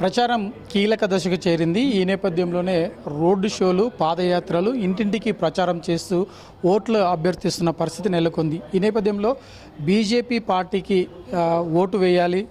ప్రచారం కీలక దశకు చేరింది. ఈ నేపథ్యంలోనే రోడ్డు షోలు పాదయాత్రలు ఇంటింటికి ప్రచారం చేస్తూ ఓట్లు అభ్యర్థిస్తున్న పరిస్థితి నెలకొంది. ఈ నేపథ్యంలో బీజేపీ పార్టీకి ఓటు వేయాలి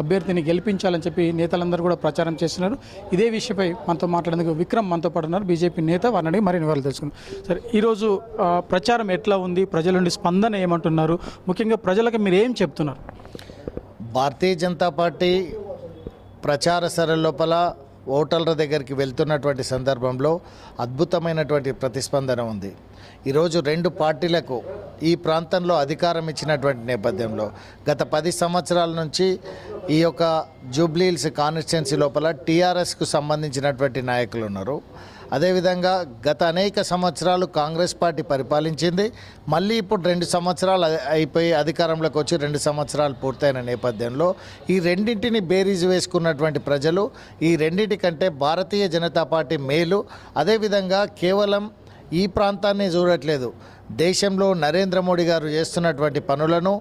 అభ్యర్థిని గెలిపించాలని చెప్పి నేతలందరూ కూడా ప్రచారం చేస్తున్నారు. ఇదే విషయంపై మనతో మాట్లాడేందుకు విక్రమ్ మనతో పాటు ఉన్నారు. బీజేపీ నేత వారిని మరిన్ని వివరాలు తెలుసుకున్నారు సరే ఈరోజు ప్రచారం ఎట్లా ఉంది? ప్రజల నుండి స్పందన ఏమంటున్నారు? ముఖ్యంగా ప్రజలకు మీరు ఏం చెప్తున్నారు? భారతీయ జనతా పార్టీ ప్రచార సర లోపల ఓటర్ల దగ్గరికి వెళ్తున్నటువంటి సందర్భంలో అద్భుతమైనటువంటి ప్రతిస్పందన ఉంది. ఈరోజు రెండు పార్టీలకు ఈ ప్రాంతంలో అధికారం ఇచ్చినటువంటి నేపథ్యంలో గత పది సంవత్సరాల నుంచి ఈ యొక్క జూబ్లీహిల్స్ కాన్స్టిట్యున్సీ లోపల టీఆర్ఎస్కు సంబంధించినటువంటి నాయకులు ఉన్నారు. అదేవిధంగా గత అనేక సంవత్సరాలు కాంగ్రెస్ పార్టీ పరిపాలించింది. మళ్ళీ ఇప్పుడు రెండు సంవత్సరాలు అయిపోయి అధికారంలోకి వచ్చి రెండు సంవత్సరాలు పూర్తయిన నేపథ్యంలో ఈ రెండింటిని బేరీజు వేసుకున్నటువంటి ప్రజలు ఈ రెండింటి కంటే భారతీయ జనతా పార్టీ మేలు. అదేవిధంగా కేవలం ఈ ప్రాంతాన్ని చూడట్లేదు. దేశంలో నరేంద్ర మోడీ గారు చేస్తున్నటువంటి పనులను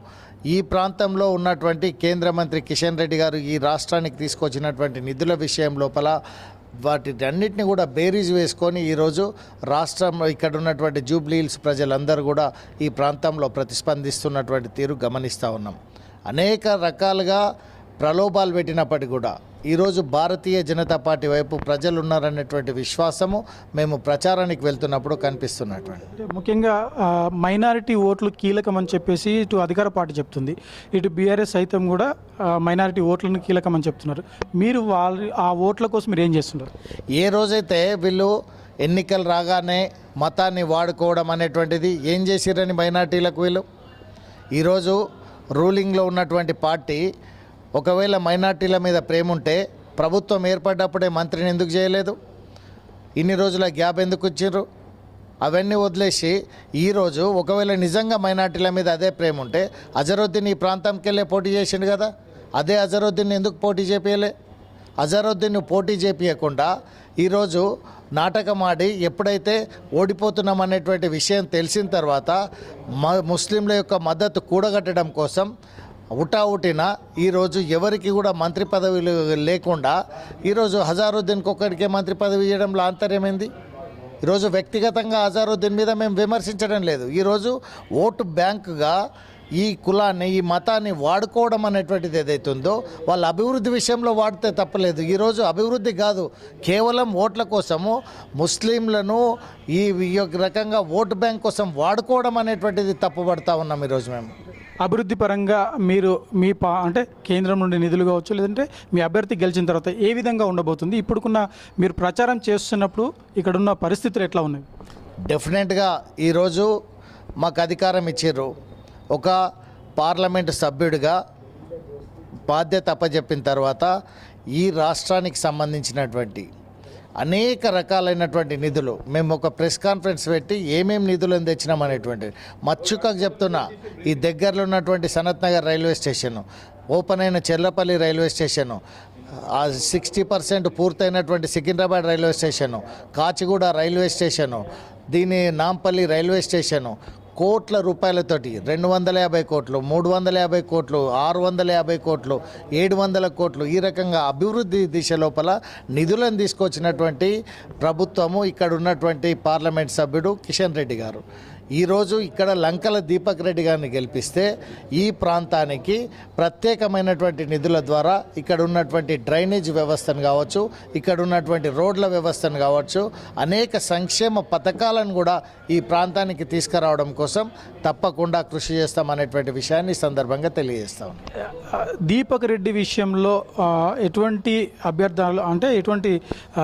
ఈ ప్రాంతంలో ఉన్నటువంటి కేంద్ర మంత్రి కిషన్ రెడ్డి గారు ఈ రాష్ట్రానికి తీసుకొచ్చినటువంటి నిధుల విషయం లోపల వాటిటన్నిటిని కూడా బేరీజ్ వేసుకొని ఈరోజు రాష్ట్రం ఇక్కడ ఉన్నటువంటి జూబ్లీహిల్స్ ప్రజలందరూ కూడా ఈ ప్రాంతంలో ప్రతిస్పందిస్తున్నటువంటి తీరు గమనిస్తూ ఉన్నాం. అనేక రకాలుగా ప్రలోభాలు పెట్టినప్పటికీ కూడా ఈరోజు భారతీయ జనతా పార్టీ వైపు ప్రజలు ఉన్నారనేటువంటి విశ్వాసము మేము ప్రచారానికి వెళ్తున్నప్పుడు కనిపిస్తున్నటువంటి. ముఖ్యంగా మైనారిటీ ఓట్లు కీలకం అని చెప్పేసి ఇటు అధికార పార్టీ చెప్తుంది. ఇటు బీఆర్ఎస్ సైతం కూడా మైనారిటీ ఓట్లను కీలకం అని చెప్తున్నారు. మీరు వాళ్ళ ఆ ఓట్ల కోసం మీరు ఏం చేస్తున్నారు? ఏ రోజైతే వీళ్ళు ఎన్నికలు రాగానే మతాన్ని వాడుకోవడం అనేటువంటిది ఏం చేసిరని మైనార్టీలకు వీళ్ళు? ఈరోజు రూలింగ్లో ఉన్నటువంటి పార్టీ ఒకవేళ మైనార్టీల మీద ప్రేమ ఉంటే ప్రభుత్వం ఏర్పడ్డప్పుడే మంత్రిని ఎందుకు చేయలేదు? ఇన్ని రోజుల గ్యాప్ ఎందుకు ఇచ్చారు అవన్నీ వదిలేసి ఈరోజు ఒకవేళ నిజంగా మైనార్టీల మీద అదే ప్రేమ ఉంటే అజరుద్దీన్ ఈ ప్రాంతంకి వెళ్ళే పోటీ చేసిండు కదా? అదే అజరుద్దీన్ ఎందుకు పోటీ చేపియలే? అజరుద్దీన్ను పోటీ చేపియకుండా ఈరోజు నాటకం ఆడి ఎప్పుడైతే ఓడిపోతున్నాం అనేటువంటి విషయం తెలిసిన తర్వాత మ ముస్లింల యొక్క మద్దతు కూడగట్టడం కోసం ఉటావుటిన ఈరోజు ఎవరికి కూడా మంత్రి పదవులు లేకుండా ఈరోజు హజారుద్దీన్కి ఒక్కడికే మంత్రి పదవి ఇవ్వడంలో ఆంతర్యమైంది ఈరోజు వ్యక్తిగతంగా హజారుద్దీన్ మీద మేము విమర్శించడం లేదు. ఈరోజు ఓటు బ్యాంకుగా ఈ కులాన్ని ఈ మతాన్ని వాడుకోవడం అనేటువంటిది ఏదైతుందో వాళ్ళ అభివృద్ధి విషయంలో వాడితే తప్పలేదు. ఈరోజు అభివృద్ధి కాదు. కేవలం ఓట్ల కోసము ముస్లింలను ఈ రకంగా ఓటు బ్యాంక్ కోసం వాడుకోవడం అనేటువంటిది తప్పుపడతా ఉన్నాం ఈరోజు మేము. అభివృద్ధి పరంగా మీరు మీ పా అంటే కేంద్రం నుండి నిధులు కావచ్చు లేదంటే మీ అభ్యర్థి గెలిచిన తర్వాత ఏ విధంగా ఉండబోతుంది? ఇప్పుడుకున్న మీరు ప్రచారం చేస్తున్నప్పుడు ఇక్కడున్న పరిస్థితులు ఎట్లా ఉన్నాయి? డెఫినెట్గా ఈరోజు మాకు అధికారం ఇచ్చారు ఒక పార్లమెంటు సభ్యుడిగా బాధ్యత అప్పచెప్పిన తర్వాత ఈ రాష్ట్రానికి సంబంధించినటువంటి అనేక రకాలైనటువంటి నిధులు. మేము ఒక ప్రెస్ కాన్ఫరెన్స్ పెట్టి ఏమేమి నిధులను తెచ్చినామనేటువంటి మచ్చుకకు చెప్తున్నా ఈ దగ్గరలో ఉన్నటువంటి Sanath Nagar railway station open అయిన చెర్లపల్లి రైల్వే స్టేషను ఆ sixty percent పూర్తయినటువంటి Secunderabad railway station Kacheguda railway station దీని నాంపల్లి రైల్వే స్టేషను కోట్ల రూపాయలతోటి రెండు వందల యాభై కోట్లు మూడు వందల యాభై కోట్లు ఆరు వందల యాభై కోట్లు ఏడు వందల కోట్లు ఈ రకంగా అభివృద్ధి దిశ లోపల నిధులను తీసుకొచ్చినటువంటి ప్రభుత్వము ఇక్కడ ఉన్నటువంటి పార్లమెంట్ సభ్యుడు కిషన్ రెడ్డి గారు. ఈరోజు ఇక్కడ లంకల దీపక్ రెడ్డి గారిని గెలిపిస్తే ఈ ప్రాంతానికి ప్రత్యేకమైనటువంటి నిధుల ద్వారా ఇక్కడ ఉన్నటువంటి డ్రైనేజ్ వ్యవస్థను కావచ్చు ఇక్కడ ఉన్నటువంటి రోడ్ల వ్యవస్థను కావచ్చు అనేక సంక్షేమ పథకాలను కూడా ఈ ప్రాంతానికి తీసుకురావడం కోసం తప్పకుండా కృషి చేస్తామనేటువంటి విషయాన్ని సందర్భంగా తెలియజేస్తాం దీపక్ రెడ్డి విషయంలో ఎటువంటి అభ్యర్థనలు అంటే ఎటువంటి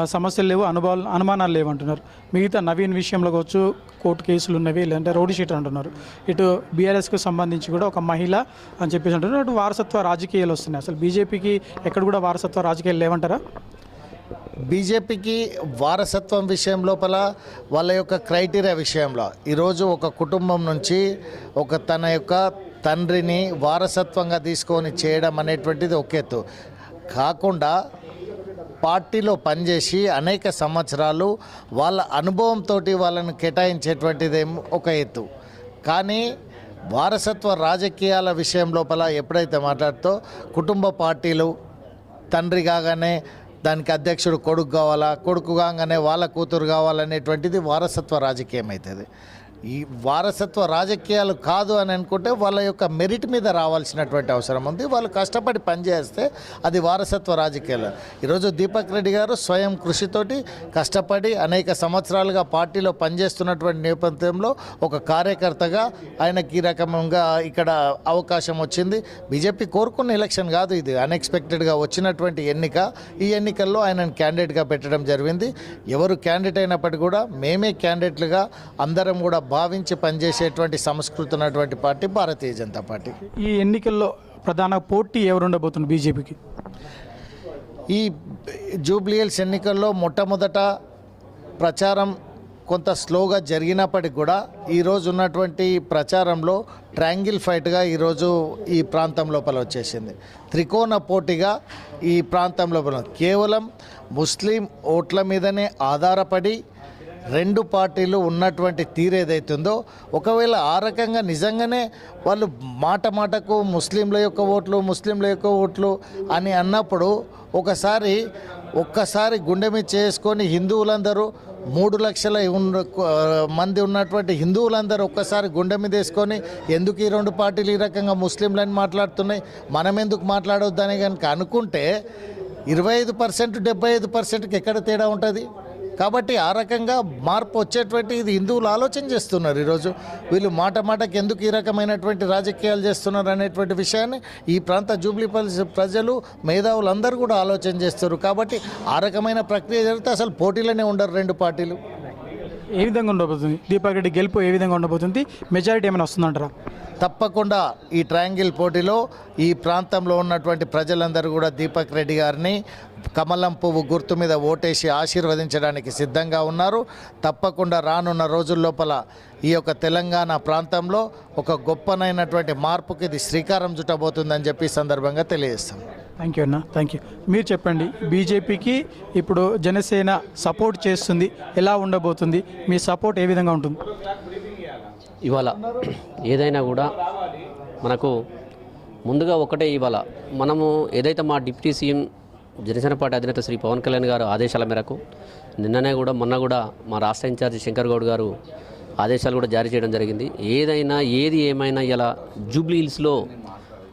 సమస్యలు లేవు అనుభవాలు అనుమానాలు లేవు అంటున్నారు మిగతా నవీన్ విషయంలో కావచ్చు కోర్టు కేసులు ఉన్నవి లేదంటే రోడ్డు షీట్ అంటున్నారు. ఇటు బీఆర్ఎస్కు సంబంధించి కూడా ఒక మహిళ అని చెప్పేసి అంటున్నారు. అటు వారసత్వ రాజకీయాలు వస్తున్నాయి. అసలు బీజేపీకి ఎక్కడ కూడా వారసత్వ రాజకీయాలు లేవంటారా? బీజేపీకి వారసత్వం విషయం లోపల వాళ్ళ యొక్క క్రైటీరియా విషయంలో ఈరోజు ఒక కుటుంబం నుంచి ఒక తన యొక్క తండ్రిని వారసత్వంగా తీసుకొని చేయడం అనేటువంటిది ఒక ఎత్తు. కాకుండా పార్టీలో పనిచేసి అనేక సంవత్సరాలు వాళ్ళ అనుభవంతో వాళ్ళని కేటాయించేటువంటిది ఒక ఎత్తు. కానీ వారసత్వ రాజకీయాల విషయం లోపల ఎప్పుడైతే మాట్లాడుతో కుటుంబ పార్టీలు తండ్రి కాగానే దానికి అధ్యక్షుడు కొడుకు కావాలా కొడుకు కాగానే వాళ్ళ కూతురు కావాలనేటువంటిది వారసత్వ రాజకీయం అవుతుంది ఈ వారసత్వ రాజకీయాలు కాదు అని అనుకుంటే వాళ్ళ యొక్క మెరిట్ మీద రావాల్సినటువంటి అవసరం ఉంది. వాళ్ళు కష్టపడి పనిచేస్తే అది వారసత్వ రాజకీయాలు. ఈరోజు దీపక్ రెడ్డి గారు స్వయం కృషితోటి కష్టపడి అనేక సంవత్సరాలుగా పార్టీలో పనిచేస్తున్నటువంటి నేపథ్యంలో ఒక కార్యకర్తగా ఆయనకి ఈ రకంగా ఇక్కడ అవకాశం వచ్చింది. బీజేపీ కోరుకున్న ఎలక్షన్ కాదు ఇది. అన్ఎక్స్పెక్టెడ్గా వచ్చినటువంటి ఎన్నిక. ఈ ఎన్నికల్లో ఆయనను క్యాండిడేట్గా పెట్టడం జరిగింది. ఎవరు క్యాండిడేట్ అయినప్పటికీ కూడా మేమే క్యాండిడేట్లుగా అందరం కూడా భావించి పనిచేసేటువంటి సంస్కృతి ఉన్నటువంటి పార్టీ భారతీయ జనతా పార్టీ. ఈ ఎన్నికల్లో ప్రధాన పోటీ ఎవరు ఉండబోతుంది బీజేపీకి? ఈ జూబ్లీహిల్స్ ఎన్నికల్లో మొట్టమొదట ప్రచారం కొంత స్లోగా జరిగినప్పటికి కూడా ఈరోజు ఉన్నటువంటి ప్రచారంలో ట్రయాంగిల్ ఫైట్గా ఈరోజు ఈ ప్రాంతం లోపల వచ్చేసింది. త్రికోణ పోటీగా ఈ ప్రాంతం లోపల కేవలం ముస్లిం ఓట్ల మీదనే ఆధారపడి రెండు పార్టీలు ఉన్నటువంటి తీరు ఏదైతుందో ఒకవేళ ఆ రకంగా నిజంగానే వాళ్ళు మాట మాటకు ముస్లింల యొక్క ఓట్లు ముస్లింల యొక్క ఓట్లు అని అన్నప్పుడు ఒకసారి ఒక్కసారి గుండె మీద చేసుకొని హిందువులందరూ మూడు లక్షల ఉన్న మంది ఉన్నటువంటి హిందువులందరూ ఒక్కసారి గుండె మీద వేసుకొని ఎందుకు ఈ రెండు పార్టీలు ఈ రకంగా ముస్లింలని మాట్లాడుతున్నాయి? మనం ఎందుకు మాట్లాడొద్దని కనుక అనుకుంటే ఇరవై ఐదు పర్సెంట్ డెబ్బై ఐదు పర్సెంట్కి ఎక్కడ తేడా ఉంటుంది? కాబట్టి ఆ రకంగా మార్పు వచ్చేటువంటి ఇది హిందువులు ఆలోచన చేస్తున్నారు ఈరోజు. వీళ్ళు మాట మాటకి ఎందుకు ఈ రకమైనటువంటి రాజకీయాలు చేస్తున్నారు అనేటువంటి విషయాన్ని ఈ ప్రాంత జూబ్లీపల్లి ప్రజలు మేధావులు అందరూ కూడా ఆలోచన చేస్తారు కాబట్టి ఆ రకమైన ప్రక్రియ జరిగితే అసలు పోటీలోనే ఉండరు రెండు పార్టీలు. ఏ విధంగా ఉండబోతుంది? దీపక్ రెడ్డి గెలుపు ఏ విధంగా ఉండబోతుంది? మెజారిటీ ఏమైనా వస్తుందంటారా? తప్పకుండా ఈ ట్రయాంగిల్ పోటీలో ఈ ప్రాంతంలో ఉన్నటువంటి ప్రజలందరూ కూడా దీపక్ రెడ్డి గారిని కమలం పువ్వు గుర్తు మీద ఓటేసి ఆశీర్వదించడానికి సిద్ధంగా ఉన్నారు. తప్పకుండా రానున్న రోజుల లోపల ఈ యొక్క తెలంగాణ ప్రాంతంలో ఒక గొప్పనైనటువంటి మార్పుకి ఇది శ్రీకారం చుట్టబోతుందని చెప్పి సందర్భంగా తెలియజేస్తాం. థ్యాంక్ యూ అన్న. థ్యాంక్ యూ మీరు చెప్పండి బీజేపీకి ఇప్పుడు జనసేన సపోర్ట్ చేస్తుంది ఎలా ఉండబోతుంది? మీ సపోర్ట్ ఏ విధంగా ఉంటుంది? ఇవాళ ఏదైనా కూడా మనకు ముందుగా ఒకటే ఇవాళ మనము ఏదైతే మా డిప్యూటీ సీఎం జనసేన పార్టీ అధినేత శ్రీ పవన్ కళ్యాణ్ గారు ఆదేశాల మేరకు నిన్ననే కూడా మొన్న కూడా మా రాష్ట్ర ఇన్ఛార్జి శంకర్ గౌడ్ గారు ఆదేశాలు కూడా జారీ చేయడం జరిగింది. ఏదైనా ఏది ఏమైనా ఇలా జూబ్లీ హిల్స్లో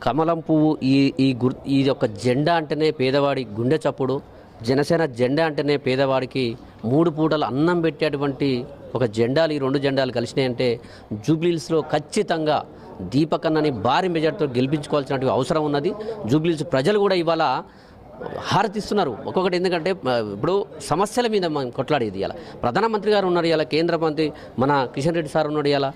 కమలం పువ్వు ఈ ఈ గుర్ ఈ యొక్క జెండా అంటేనే పేదవాడి గుండె చప్పుడు జనసేన జెండా అంటేనే పేదవాడికి మూడు పూటలు అన్నం పెట్టేటువంటి ఒక జెండాలు ఈ రెండు జెండాలు కలిసినాయంటే జూబ్లీహిల్స్లో ఖచ్చితంగా దీపకన్నని భారీ మెజార్టీతో గెలిపించుకోవాల్సినటువంటి అవసరం ఉన్నది. జూబ్లీహిల్స్ ప్రజలు కూడా ఇవాళ హారతిస్తున్నారు ఒక్కొక్కటి ఎందుకంటే ఇప్పుడు సమస్యల మీద మనం కొట్లాడేది ఇలా ప్రధానమంత్రి గారు ఉన్నారు ఇలా కేంద్ర మంత్రి మన కిషన్ రెడ్డి సార్ ఉన్నాడు ఇలా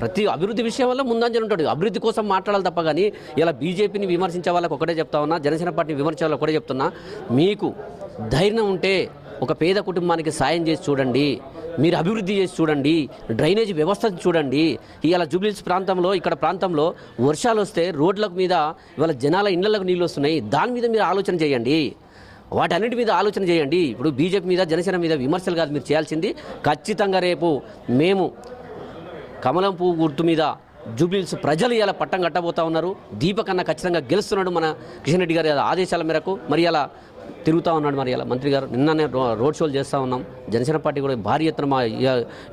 ప్రతి అభివృద్ధి విషయం వల్ల ముందంజలు ఉంటాడు. అభివృద్ధి కోసం మాట్లాడాలి తప్ప కానీ ఇలా బీజేపీని విమర్శించే వాళ్ళకి ఒకటే చెప్తా ఉన్నా జనసేన పార్టీని విమర్శించే వాళ్ళకి ఒకటే చెప్తున్నా మీకు ధైర్యం ఉంటే ఒక పేద కుటుంబానికి సాయం చేసి చూడండి. మీరు అభివృద్ధి చేసి చూడండి డ్రైనేజ్ వ్యవస్థను చూడండి. ఇవాళ జూబ్లీస్ ప్రాంతంలో ఇక్కడ ప్రాంతంలో వర్షాలు వస్తే రోడ్ల మీద ఇవాళ జనాల ఇళ్ళకు నీళ్ళు వస్తున్నాయి. దాని మీద మీరు ఆలోచన చేయండి. వాటన్నిటి మీద ఆలోచన చేయండి. ఇప్పుడు బీజేపీ మీద జనసేన మీద విమర్శలు కాదు మీరు చేయాల్సింది. ఖచ్చితంగా రేపు మేము కమలం పువ్వు గుర్తు మీద జూబ్లీస్ ప్రజలు ఇలా పట్టం కట్టబోతా ఉన్నారు. దీపకన్న ఖచ్చితంగా గెలుస్తున్నాడు మన కిషన్ రెడ్డి గారి ఆదేశాల మేరకు. మరి అలా తిరుగుతూ ఉన్నాడు మరి ఇలా. మంత్రి గారు నిన్ననే రో- రోడ్ షోలు చేస్తూ ఉన్నాం. జనసేన పార్టీ కూడా భారీ ఎత్తున మా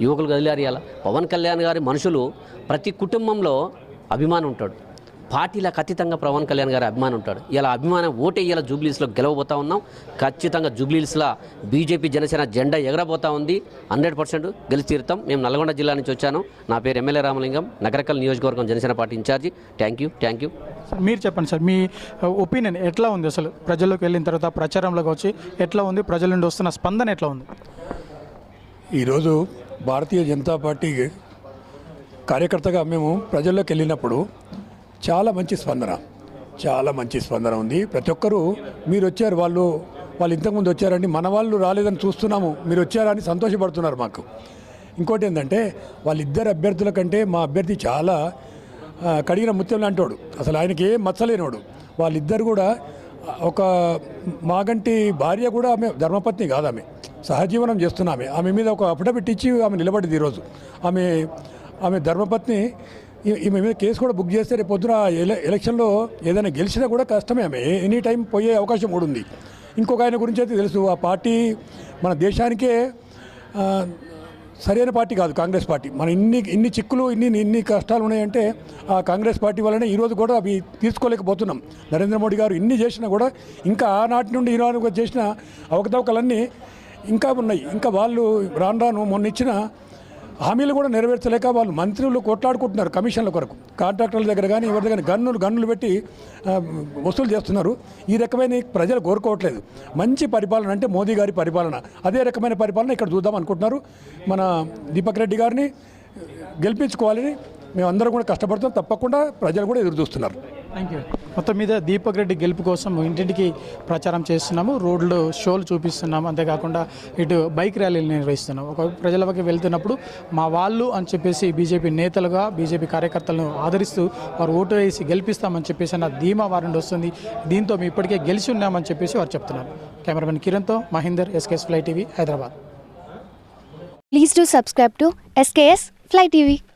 యువకులు కదిలారు ఇలా. పవన్ కళ్యాణ్ గారి మనుషులు ప్రతి కుటుంబంలో అభిమానం ఉంటాడు. పార్టీలకు అతీతంగా పవన్ కళ్యాణ్ గారి అభిమానం ఉంటాడు. ఇలా అభిమానం ఓటే ఇలా జూబ్లీస్లో గెలవబోతా ఉన్నాం. ఖచ్చితంగా జూబ్లీస్లో బీజేపీ జనసేన జెండా ఎగరబోతా ఉంది. హండ్రెడ్ పర్సెంట్ గెలిచి తీరుతాం. మేము నల్గొండ జిల్లా నుంచి వచ్చాను. నా పేరు ఎమ్మెల్యే రామలింగం. నగరకల్ నియోజకవర్గం Janasena party incharge. Thank you thank you. Sir మీరు చెప్పండి సార్ మీ ఒపీనియన్ ఎట్లా ఉంది అసలు? ప్రజల్లోకి వెళ్ళిన తర్వాత ప్రచారంలోకి వచ్చి ఎట్లా ఉంది? ప్రజల నుండి వస్తున్న స్పందన ఎట్లా ఉంది? ఈరోజు భారతీయ జనతా పార్టీ కార్యకర్తగా మేము ప్రజల్లోకి వెళ్ళినప్పుడు చాలా మంచి స్పందన. చాలా మంచి స్పందన ఉంది. ప్రతి ఒక్కరూ మీరు వచ్చారు వాళ్ళు వాళ్ళు ఇంతకుముందు వచ్చారండి. మన వాళ్ళు రాలేదని చూస్తున్నాము. మీరు వచ్చారని సంతోషపడుతున్నారు మాకు. ఇంకోటి ఏంటంటే వాళ్ళిద్దరు అభ్యర్థుల కంటే మా అభ్యర్థి చాలా కడిగిన ముత్యం లాంటోడు. అసలు ఆయనకి ఏం మచ్చలేనోడు. వాళ్ళిద్దరు కూడా ఒక మాగంటి భార్య కూడా ఆమె ధర్మపత్ని కాదు ఆమె. సహజీవనం చేస్తున్నామే ఆమె మీద ఒక అఫిడవిట్ ఇచ్చి ఆమె నిలబడింది ఈరోజు. ఆమె ఆమె ధర్మపత్ని ఈమె మీద కేసు కూడా బుక్ చేస్తే రేపు పొద్దున ఎల- ఎలక్షన్లో ఏదైనా గెలిచినా కూడా కష్టమే. ఆమె ఎనీ టైం పోయే అవకాశం కూడా ఉంది. ఇంకొక ఆయన గురించి అయితే తెలుసు. ఆ పార్టీ మన దేశానికే సరైన పార్టీ కాదు కాంగ్రెస్ పార్టీ. మన ఇన్ని ఇన్ని చిక్కులు ఇన్ని ఇన్ని కష్టాలు ఉన్నాయంటే ఆ కాంగ్రెస్ పార్టీ వల్లనే ఈరోజు కూడా అవి తీసుకోలేకపోతున్నాం. నరేంద్ర మోడీ గారు ఇన్ని చేసినా కూడా ఇంకా ఆనాటి నుండి ఈనాడు కూడా చేసిన అవకతవకలన్నీ ఇంకా ఉన్నాయి. ఇంకా వాళ్ళు రాను రాను మొన్న ఇచ్చిన హామీలు కూడా నెరవేర్చలేక వాళ్ళు మంత్రులు కొట్లాడుకుంటున్నారు కమిషన్ల కొరకు. కాంట్రాక్టర్ల దగ్గర కానీ ఎవరి దగ్గర గన్నులు గన్నులు పెట్టి వసూలు చేస్తున్నారు. ఈ రకమైన ప్రజలు కోరుకోవట్లేదు. మంచి పరిపాలన అంటే మోదీ గారి పరిపాలన. అదే రకమైన పరిపాలన ఇక్కడ చూద్దాం అనుకుంటున్నారు. మన దీపక్ రెడ్డి గారిని గెలిపించుకోవాలని మేమందరం కూడా కష్టపడుతున్నాం. తప్పకుండా ప్రజలు కూడా ఎదురు చూస్తున్నారు. థ్యాంక్ యూ మొత్తం మీద దీపక్ రెడ్డి గెలుపు కోసం ఇంటింటికి ప్రచారం చేస్తున్నాము. రోడ్లు షోలు చూపిస్తున్నాము. అంతేకాకుండా ఇటు బైక్ ర్యాలీలు నిర్వహిస్తున్నాం ఒక ప్రజలకి వెళ్తున్నప్పుడు మా వాళ్ళు అని చెప్పేసి బీజేపీ నేతలుగా బీజేపీ కార్యకర్తలను ఆదరిస్తూ వారు ఓటు వేసి గెలిపిస్తామని చెప్పేసి అన్న ధీమా వారి నుండి వస్తుంది. దీంతో మేము ఇప్పటికే గెలిచి ఉన్నామని చెప్పేసి వారు చెప్తున్నారు. Cameraman కిరణ్తో Mahender S K S fly TV Hyderabad. Please do subscribe to S K S fly TV